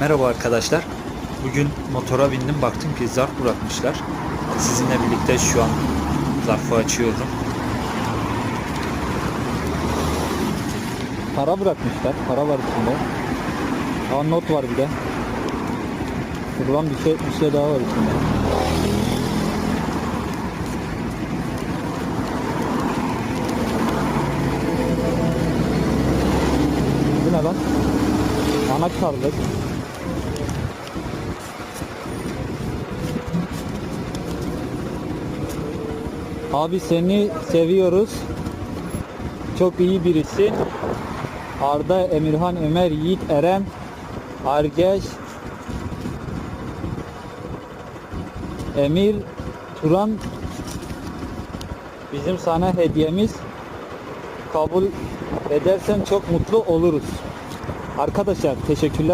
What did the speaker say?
Merhaba arkadaşlar. Bugün motora bindim baktım ki zarf bırakmışlar. Sizinle birlikte şu an zarfı açıyorum. Para bırakmışlar. Para var içinde. Aa not var bir de. Buradan bir şey bir şey daha var içinde. Bu ne lan? Anahtarlık. Abi seni seviyoruz. Çok iyi birisin. Arda, Emirhan, Ömer, Yiğit, Eren, Argeç, Emir, Turan bizim sana hediyemiz kabul edersen çok mutlu oluruz. Arkadaşlar teşekkürler.